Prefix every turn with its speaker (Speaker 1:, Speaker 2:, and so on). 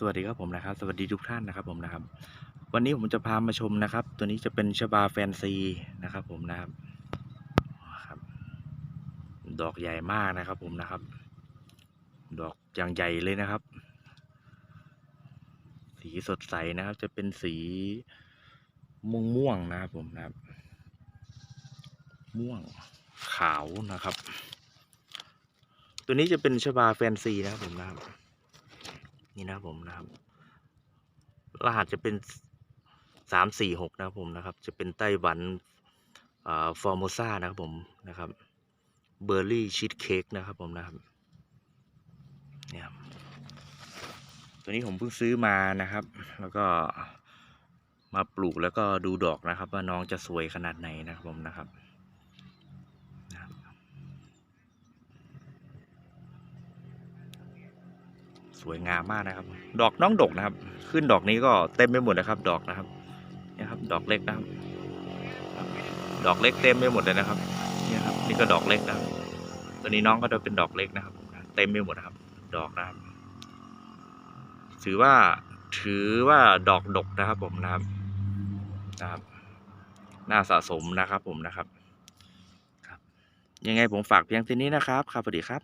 Speaker 1: สวัสดีครับผมนะครับ สวัสดีทุกท่านนะครับผมนะครับ วันนี้ผมจะพามาชมนะครับ ตัวนี้จะเป็นชบาแฟนซีนะครับ ผมนะครับครับ ดอกใหญ่มากนะครับ ผมนะครับ ดอกอย่างใหญ่เลยนะครับ สีสดใสนะครับ จะเป็นสีม่วงม่วงนะครับผมนะครับ ม่วงขาวนะครับ ตัวนี้จะเป็นชบาแฟนซีนะครับผมนะครับ นี่นะผมนะครับ รหัสจะเป็นสามสี่หกนะครับผมนะครับ จะเป็นไต้หวันฟอร์โมซานะครับผมนะครับเบอร์รี่ชีสเค้กนะครับผมนะครับเนี่ยตัวนี้ผมเพิ่งซื้อมานะครับ แล้วก็มาปลูกแล้วก็ดูดอกนะครับ ว่าน้องจะสวยขนาดไหนนะครับผมนะครับ สวยงามมากนะครับ ดอกน้องดกนะครับ ขึ้นดอกนี้ก็เต็มไปหมดนะครับ ดอกนะครับนี่ครับ ดอกเล็กนะครับ ดอกเล็กเต็มไปหมดเลยนะครับนี่ครับ นี่ก็ดอกเล็กนะครับ ตัวนี้น้องก็จะเป็นดอกเล็กนะครับ เต็มไปหมดนะครับ ดอกนะครับ ถือว่าถือว่าดอกดกนะครับ ผมนะครับนะครับ น่าสะสมนะครับ ผมนะครับ ครับ ยังไงผมฝากเพียงเท่านี้นะครับ ครับสวัสดีครับ